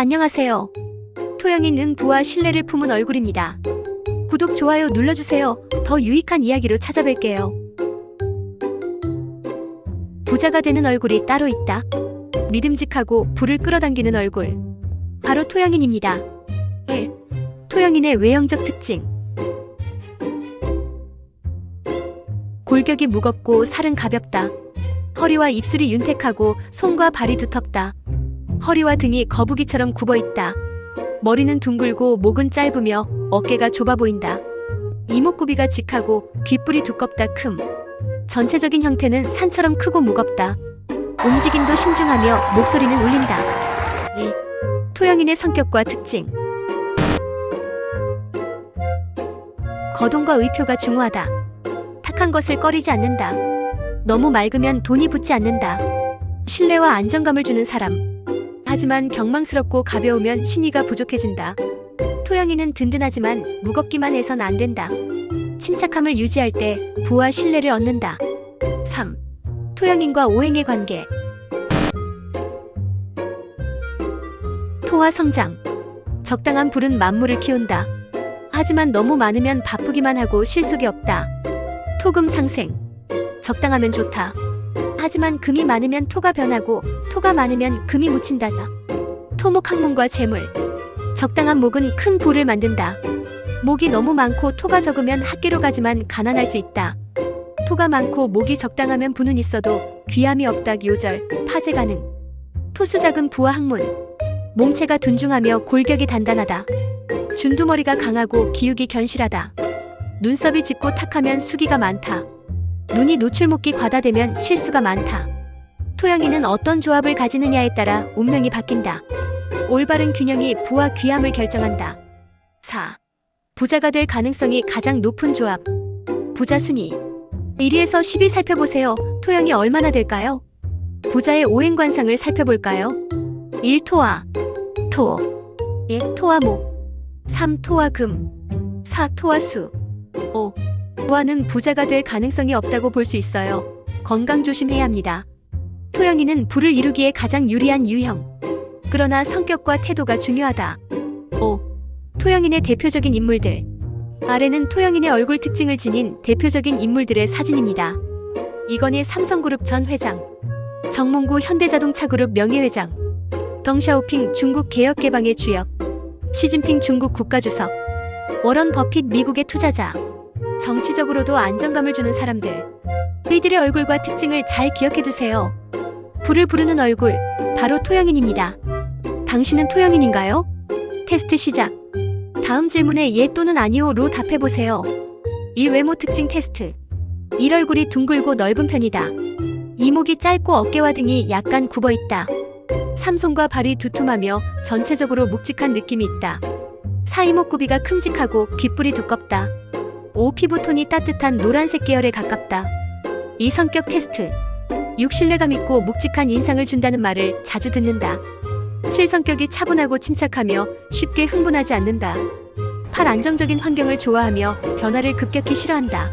안녕하세요. 토영이는 부와 신뢰를 품은 얼굴입니다. 구독, 좋아요 눌러주세요. 더 유익한 이야기로 찾아뵐게요. 부자가 되는 얼굴이 따로 있다. 믿음직하고 불을 끌어당기는 얼굴. 바로 토영인입니다. 1. 토영인의 외형적 특징. 골격이 무겁고 살은 가볍다. 허리와 입술이 윤택하고 손과 발이 두텁다. 허리와 등이 거북이처럼 굽어 있다. 머리는 둥글고 목은 짧으며 어깨가 좁아 보인다. 이목구비가 직하고 귓불이 두껍다 큼. 전체적인 형태는 산처럼 크고 무겁다. 움직임도 신중하며 목소리는 울린다. 2. 토영인의 성격과 특징. 거동과 의표가 중후하다. 탁한 것을 꺼리지 않는다. 너무 맑으면 돈이 붙지 않는다. 신뢰와 안정감을 주는 사람. 하지만 경망스럽고 가벼우면 신의가 부족해진다. 토영이는 든든하지만 무겁기만 해선 안 된다. 침착함을 유지할 때 부와 신뢰를 얻는다. 3. 토영인과 오행의 관계. 토와 성장. 적당한 불은 만물을 키운다. 하지만 너무 많으면 바쁘기만 하고 실속이 없다. 토금 상생. 적당하면 좋다. 하지만 금이 많으면 토가 변하고 토가 많으면 금이 묻힌다. 토목 학문과 재물. 적당한 목은 큰 부를 만든다. 목이 너무 많고 토가 적으면 학계로 가지만 가난할 수 있다. 토가 많고 목이 적당하면 부는 있어도 귀함이 없다. 요절, 파제 가능. 토수 작은 부와 학문. 몸체가 둔중하며 골격이 단단하다. 준두머리가 강하고 기육이 견실하다. 눈썹이 짙고 탁하면 수기가 많다. 눈이 노출목기 과다되면 실수가 많다. 토영이는 어떤 조합을 가지느냐에 따라 운명이 바뀐다. 올바른 균형이 부와 귀함을 결정한다. 4. 부자가 될 가능성이 가장 높은 조합. 부자 순위. 1위에서 10위 살펴보세요. 토영이 얼마나 될까요? 부자의 오행관상을 살펴볼까요? 1. 토화. 토. 2. 토와 목. 3. 토와 금. 4. 토와 수. 5. 부하는 부자가 될 가능성이 없다고 볼 수 있어요. 건강 조심해야 합니다. 토영이는 부를 이루기에 가장 유리한 유형. 그러나 성격과 태도가 중요하다. 5. 토영인의 대표적인 인물들. 아래는 토영인의 얼굴 특징을 지닌 대표적인 인물들의 사진입니다. 이건희 삼성그룹 전 회장, 정몽구 현대자동차그룹 명예회장, 덩샤오핑 중국 개혁개방의 주역, 시진핑 중국 국가주석, 워런 버핏 미국의 투자자, 정치적으로도 안정감을 주는 사람들. 이들의 얼굴과 특징을 잘 기억해 두세요. 불을 부르는 얼굴, 바로 토영인입니다. 당신은 토영인인가요? 테스트 시작. 다음 질문에 예 또는 아니오로 답해보세요. 1. 외모 특징 테스트. 1. 얼굴이 둥글고 넓은 편이다. 이목이 짧고 어깨와 등이 약간 굽어 있다. 3. 손과 발이 두툼하며 전체적으로 묵직한 느낌이 있다. 4. 이목구비가 큼직하고 귓불이 두껍다. 5. 피부톤이 따뜻한 노란색 계열에 가깝다. 2. 성격 테스트. 6. 신뢰감 있고 묵직한 인상을 준다는 말을 자주 듣는다. 7. 성격이 차분하고 침착하며 쉽게 흥분하지 않는다. 8. 안정적인 환경을 좋아하며 변화를 급격히 싫어한다.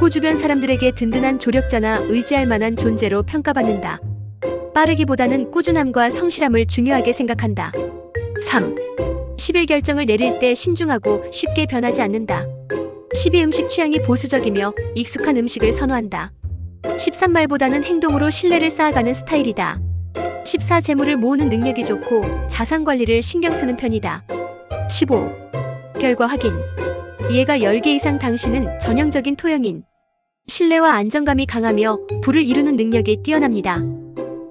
9. 주변 사람들에게 든든한 조력자나 의지할 만한 존재로 평가받는다. 빠르기보다는 꾸준함과 성실함을 중요하게 생각한다. 3. 10일 결정을 내릴 때 신중하고 쉽게 변하지 않는다. 12. 음식 취향이 보수적이며 익숙한 음식을 선호한다. 13말보다는 행동으로 신뢰를 쌓아가는 스타일이다. 14. 재물을 모으는 능력이 좋고 자산 관리를 신경 쓰는 편이다. 15. 결과 확인. 이해가 10개 이상 당신은 전형적인 토영인. 신뢰와 안정감이 강하며 부를 이루는 능력이 뛰어납니다.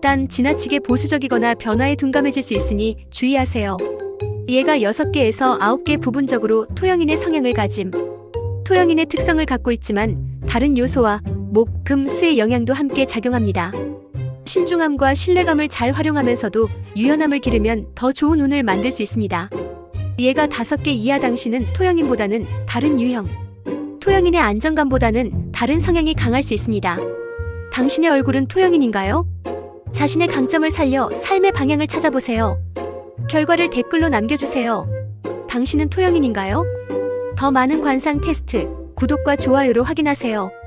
단 지나치게 보수적이거나 변화에 둔감해질 수 있으니 주의하세요. 이해가 6개에서 9개 부분적으로 토영인의 성향을 가짐. 토영인의 특성을 갖고 있지만 다른 요소와 목, 금, 수의 영향도 함께 작용합니다. 신중함과 신뢰감을 잘 활용하면서도 유연함을 기르면 더 좋은 운을 만들 수 있습니다. 얘가 다섯 개 이하 당신은 토영인보다는 다른 유형. 토영인의 안정감보다는 다른 성향이 강할 수 있습니다. 당신의 얼굴은 토영인인가요? 자신의 강점을 살려 삶의 방향을 찾아보세요. 결과를 댓글로 남겨주세요. 당신은 토영인인가요? 더 많은 관상 테스트, 구독과 좋아요로 확인하세요.